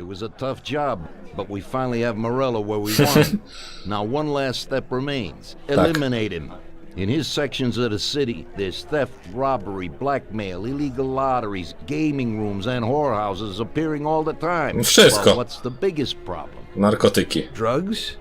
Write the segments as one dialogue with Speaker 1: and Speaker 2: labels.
Speaker 1: It was a tough job, but we finally have Morello where we want him. now, one last step remains eliminate him. In his sections of the city, there's theft, robbery, blackmail, illegal lotteries, gaming rooms, and whorehouses appearing all the time.
Speaker 2: Wszystko.
Speaker 1: Well, what's the biggest problem?
Speaker 2: Narkotyki.
Speaker 3: Drugs?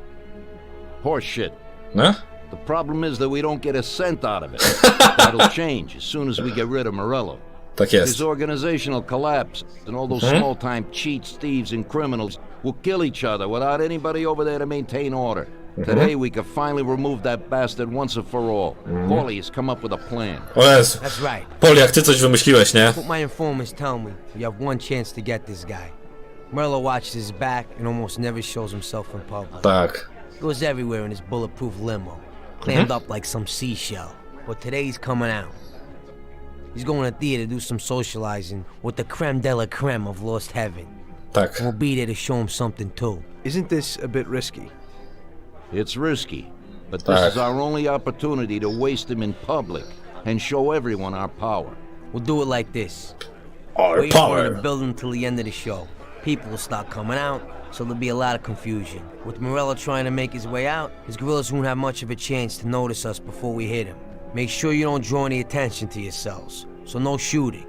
Speaker 1: Horseshit.
Speaker 2: No?
Speaker 1: The problem is that we don't get a cent out of it. That'll change as soon as we get rid of Morello.
Speaker 2: Tak
Speaker 1: His
Speaker 2: jest.
Speaker 1: organizational collapse and all those hmm? small time cheats, thieves, and criminals will kill each other without anybody over there to maintain order. Mm-hmm. Today, we can finally remove that bastard once and for all. Mm-hmm. Paulie has come up with a plan.
Speaker 2: Oh, o Jezu.
Speaker 4: That's right.
Speaker 2: Pol, jak ty coś wymyśliłeś, nie?
Speaker 4: What my informants tell me, you have one chance to get this guy. Merlo watches his back and almost never shows himself in public.
Speaker 2: Tak.
Speaker 4: Goes everywhere in his bulletproof limo, mm-hmm. clammed up like some seashell. But today's coming out. He's going to theater to do some socializing with the creme de la creme of Lost Heaven.
Speaker 2: Tak.
Speaker 4: We'll be there to show him something too.
Speaker 3: Isn't this a bit risky?
Speaker 1: It's risky, but this
Speaker 2: Tak.
Speaker 1: is our only opportunity to waste him in public and show everyone our power.
Speaker 4: We'll do it like this.
Speaker 2: Our
Speaker 4: Wait for the
Speaker 2: power.
Speaker 4: building till the end of the show. People will start coming out, so there'll be a lot of confusion. With Morello trying to make his way out, his guerrillas won't have much of a chance to notice us before we hit him. Make sure you don't draw any attention to yourselves, so no shooting.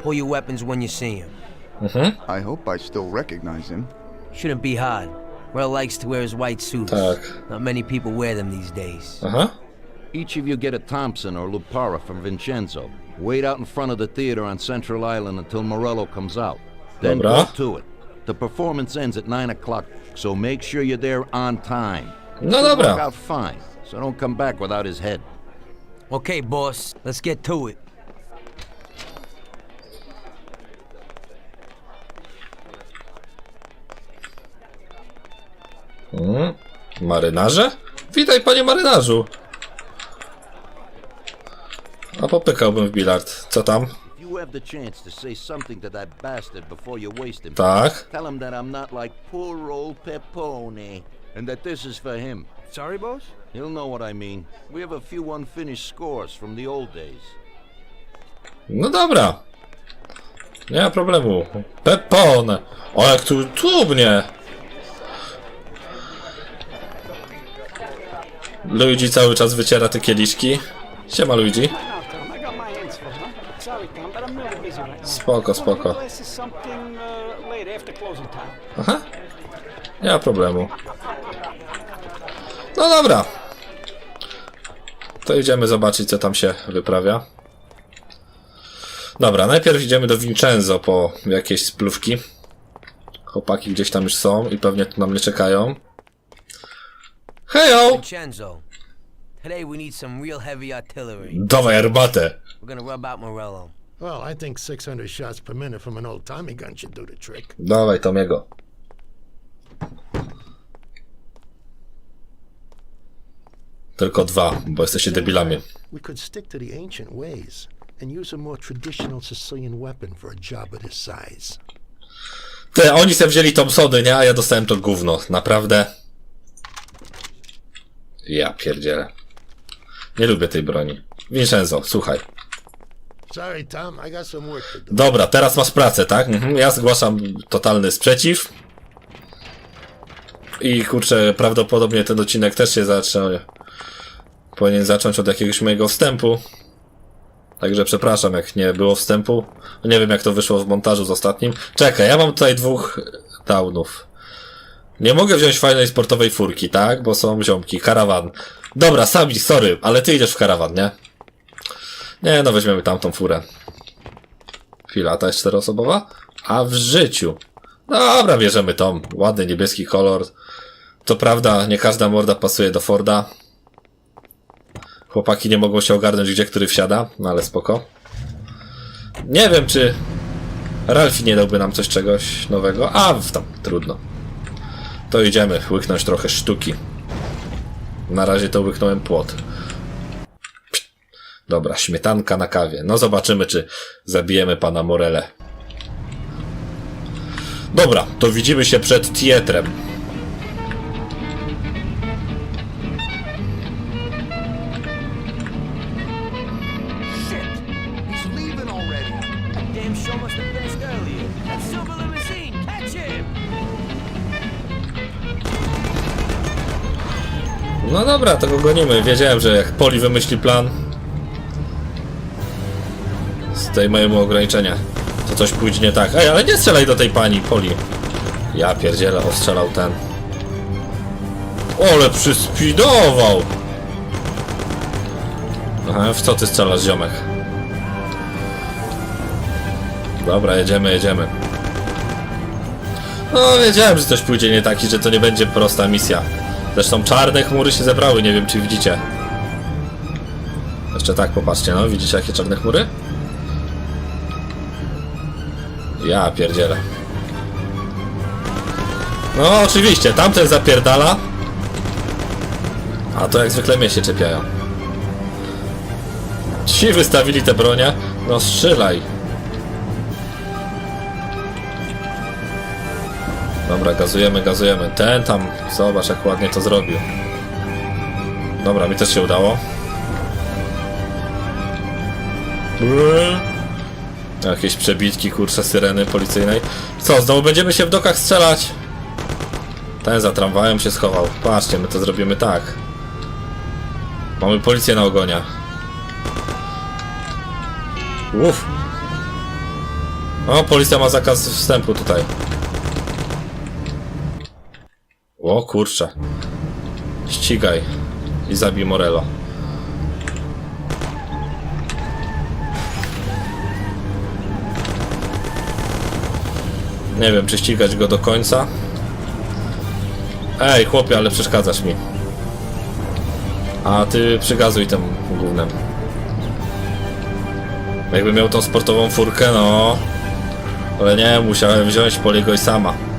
Speaker 4: Pull your weapons when you see him. Mm-hmm.
Speaker 5: I hope I still recognize him.
Speaker 4: Shouldn't be hard. Morello likes to wear his white suits.
Speaker 2: Tak.
Speaker 4: Not many people wear them these days.
Speaker 2: Aha.
Speaker 1: Each of you get a Thompson or Lupara from Vincenzo. Wait out in front of the theater on Central Island until Morello comes out. Then
Speaker 2: Dobra.
Speaker 1: go to it. The performance ends at 9 o'clock, so make sure you're there on time.
Speaker 2: No
Speaker 1: It'll work
Speaker 2: dobra.
Speaker 1: out fine, so don't come back without his head.
Speaker 4: Okay, boss, let's get to it.
Speaker 2: Mm. Marynarze? Witaj, panie marynarzu. A popykałbym w bilard. Co tam?
Speaker 1: If you have the chance to say something to that bastard before you waste him,
Speaker 2: Tak.
Speaker 1: tell him that I'm not like poor old Pepone, and that this is for him.
Speaker 3: Sorry, boss?
Speaker 1: He'll know what I mean. We have a few unfinished scores from the old days.
Speaker 2: No dobra. Nie ma problemu. Pepon! O, jak tu tłumnie! Luigi cały czas wyciera te kieliszki. Siema, Luigi. Spoko, spoko. Aha. Nie ma problemu. No dobra. To idziemy zobaczyć, co tam się wyprawia. Dobra, najpierw idziemy do Vincenzo po jakieś splówki. Chłopaki gdzieś tam już są i pewnie tu na mnie czekają. Hejo!
Speaker 4: Vincenzo, today we need some real heavy artillery.
Speaker 2: Dawaj herbatę.
Speaker 4: We're gonna rub out Morello.
Speaker 6: Well, I think 600 shots per minute from an old Tommy gun should do the trick.
Speaker 2: Dawaj Tomiego. Tylko dwa, bo jesteście debilami.
Speaker 6: We could stick to the ancient ways and use a more traditional Sicilian weapon for a job of this size.
Speaker 2: Te, oni se wzięli Thompsony, nie? A ja dostałem to gówno. Naprawdę. Ja pierdzielę. Nie lubię tej broni. Vincenzo, słuchaj.
Speaker 6: Sorry, Tom, I got some work to do.
Speaker 2: Dobra, teraz masz pracę, tak? Mhm, ja zgłaszam totalny sprzeciw. I kurczę, prawdopodobnie ten odcinek też się zacznie. Powinien zacząć od jakiegoś mojego wstępu. Także przepraszam, jak nie było wstępu. Nie wiem, jak to wyszło w montażu z ostatnim. Czekaj, ja mam tutaj dwóch downów. Nie mogę wziąć fajnej sportowej furki, tak? Bo są ziomki. Karawan. Dobra, Sami, sorry, ale ty idziesz w karawan, nie? Nie, no weźmiemy tamtą furę. Chwila, ta jest czteroosobowa? A w życiu. Dobra, bierzemy tą. Ładny niebieski kolor. To prawda, nie każda morda pasuje do Forda. Chłopaki nie mogą się ogarnąć, gdzie który wsiada, no ale spoko. Nie wiem, czy Ralfi nie dałby nam coś czegoś nowego. A, tam, trudno. To idziemy, łyknąć trochę sztuki. Na razie to łyknąłem płot. Dobra, śmietanka na kawie. No zobaczymy, czy zabijemy pana Morele. Dobra, to widzimy się przed tietrem.
Speaker 4: Show earlier. That silver limousine, catch him!
Speaker 2: No dobra, tego gonimy. Wiedziałem, że jak Poli wymyśli plan, z tej mojemu ograniczenia. To coś pójdzie nie tak. Ej, ale nie strzelaj do tej pani, Poli. Ja pierdzielę, ostrzelał ten. Ole przyspidował! Aha, w co ty strzelasz, ziomek? Dobra, jedziemy, jedziemy. No, wiedziałem, że coś pójdzie nie tak i że to nie będzie prosta misja. Zresztą czarne chmury się zebrały, nie wiem czy widzicie. Jeszcze tak, popatrzcie, no, widzicie jakie czarne chmury? Ja pierdzielę. No, oczywiście, tamten zapierdala. A to jak zwykle mnie się czepiają. Ci wystawili te bronie. No strzelaj. Dobra, gazujemy, gazujemy. Ten tam, zobacz jak ładnie to zrobił. Dobra, mi też się udało. Jakieś przebitki, kurczę, syreny policyjnej. Co, znowu będziemy się w dokach strzelać? Ten za tramwajem się schował. Patrzcie, my to zrobimy tak. Mamy policję na ogonie. Uff. O, policja ma zakaz wstępu tutaj. O kurczę. Ścigaj. I zabij Morello. Nie wiem, czy ścigać go do końca. Ej, chłopie, ale przeszkadzasz mi. A ty przygazuj tym głównym. Jakby miał tą sportową furkę, no. Ale nie, musiałem wziąć Poliego i sama.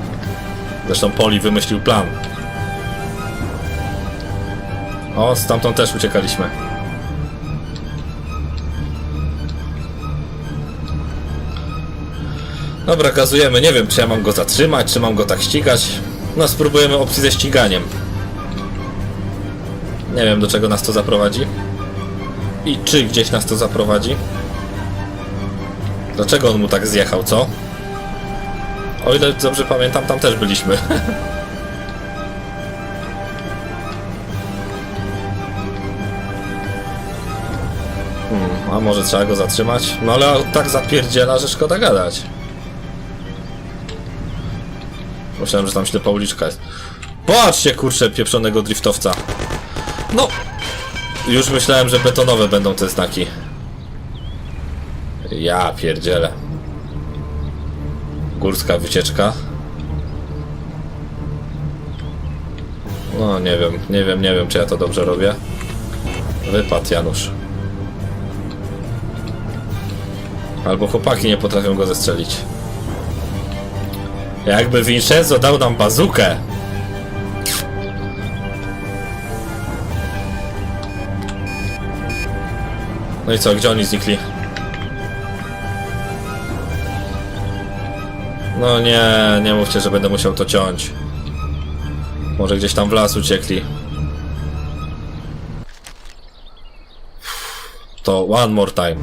Speaker 2: Zresztą Poli wymyślił plan. O, stamtąd też uciekaliśmy. Dobra, gazujemy. Nie wiem, czy ja mam go zatrzymać, czy mam go tak ścigać. No, spróbujemy opcji ze ściganiem. Nie wiem, do czego nas to zaprowadzi. I czy gdzieś nas to zaprowadzi. Dlaczego on mu tak zjechał, co? O ile dobrze pamiętam, tam też byliśmy. Hmm, a może trzeba go zatrzymać? No ale tak zapierdziela, że szkoda gadać. Myślałem, że tam ślepa uliczka jest. Patrzcie, kurczę, pieprzonego driftowca. No! Już myślałem, że betonowe będą te znaki. Ja pierdzielę. Górska wycieczka. No nie wiem, nie wiem, nie wiem czy ja to dobrze robię. Wypad Janusz. Albo chłopaki nie potrafią go zestrzelić. Jakby Vincenzo dał nam bazukę. No i co, gdzie oni znikli? No nie, nie mówcie, że będę musiał to ciąć. Może gdzieś tam w las uciekli. To one more time.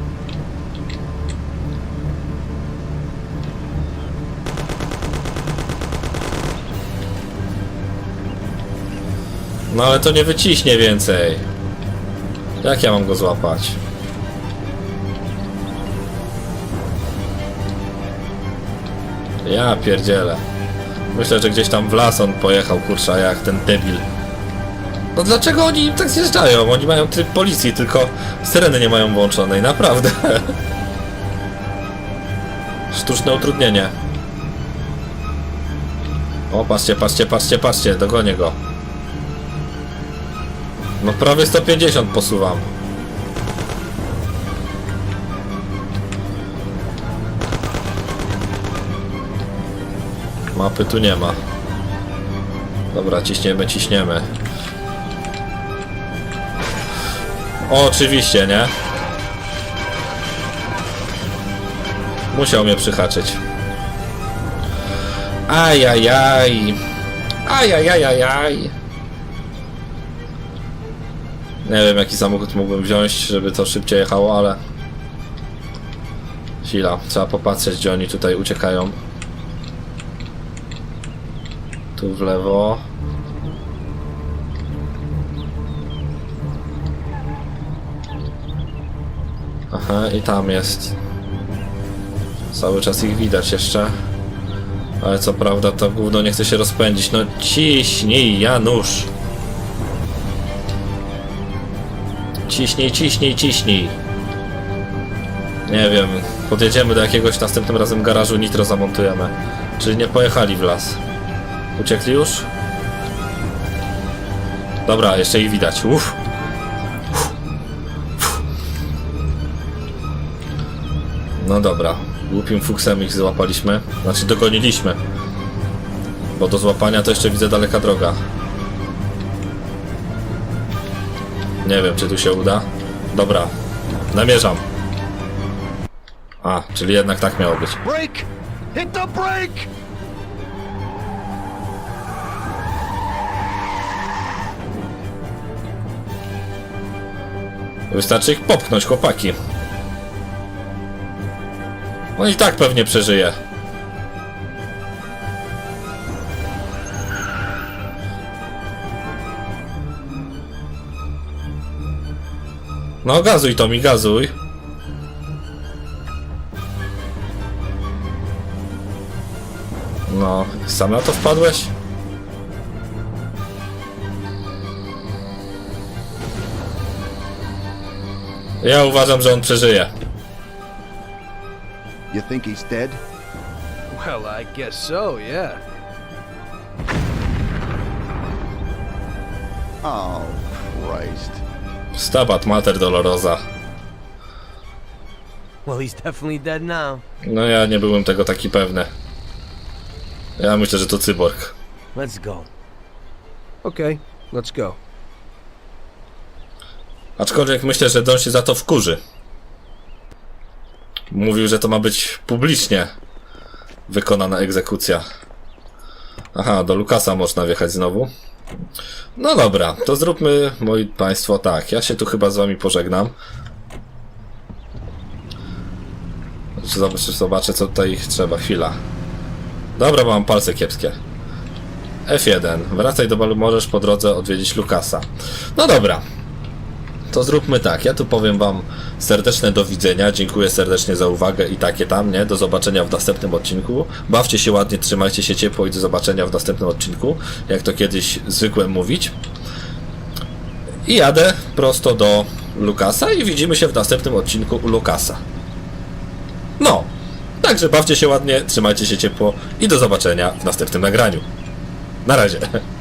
Speaker 2: No ale to nie wyciśnie więcej. Jak ja mam go złapać? Ja pierdzielę. Myślę, że gdzieś tam w las on pojechał, kurczę, jak ten debil. No dlaczego oni im tak zjeżdżają? Oni mają tryb policji, tylko syreny nie mają włączonej, naprawdę. Sztuczne utrudnienie. O, patrzcie, patrzcie, patrzcie, patrzcie, dogonię go. No prawie 150 posuwam. Mapy tu nie ma. Dobra, ciśniemy, ciśniemy. O, oczywiście, nie? Musiał mnie przyhaczyć. Ajajaj. Ajajajajaj. Nie wiem, jaki samochód mógłbym wziąć, żeby to szybciej jechało, ale... Chwila, trzeba popatrzeć, gdzie oni tutaj uciekają tu w lewo. Aha, i tam jest. Cały czas ich widać jeszcze. Ale co prawda to gówno nie chce się rozpędzić. No ciśnij, Janusz! Ciśnij, ciśnij, ciśnij! Nie wiem, podjedziemy do jakiegoś następnym razem garażu, nitro zamontujemy. Czyli nie pojechali w las. Uciekli już? Dobra, jeszcze ich widać. Uff. No dobra, głupim fuksem ich złapaliśmy. Znaczy dogoniliśmy. Bo do złapania to jeszcze widzę daleka droga. Nie wiem, czy tu się uda. Dobra, namierzam. A, czyli jednak tak miało być.
Speaker 1: Break! Hit the brake!
Speaker 2: Wystarczy ich popchnąć, chłopaki. No i tak pewnie przeżyje. No gazuj to mi, gazuj. No, sam na to wpadłeś? Ja uważam, że on przeżyje.
Speaker 5: You think he's dead?
Speaker 3: Well, I guess so, yeah.
Speaker 5: Oh, Christ.
Speaker 2: Stabat Mater Dolorosa.
Speaker 4: Well, he's definitely dead now.
Speaker 2: No ja nie byłem tego taki pewny. Ja myślę, że to cyborg.
Speaker 4: Let's go.
Speaker 3: Okay, let's go.
Speaker 2: Aczkolwiek myślę, że Don się za to wkurzy. Mówił, że to ma być publicznie wykonana egzekucja. Aha, do Lukasa można wjechać znowu. No dobra, to zróbmy, moi państwo, tak. Ja się tu chyba z wami pożegnam. Zobaczę, zobaczę co tutaj trzeba. Chwila. Dobra, mam palce kiepskie. F1. Wracaj do balu, możesz po drodze odwiedzić Lukasa. No dobra. To zróbmy tak. Ja tu powiem Wam serdeczne do widzenia. Dziękuję serdecznie za uwagę i takie tam, nie? Do zobaczenia w następnym odcinku. Bawcie się ładnie, trzymajcie się ciepło i do zobaczenia w następnym odcinku. Jak to kiedyś zwykłem mówić. I jadę prosto do Lukasa i widzimy się w następnym odcinku u Lukasa. No. Także bawcie się ładnie, trzymajcie się ciepło i do zobaczenia w następnym nagraniu. Na razie.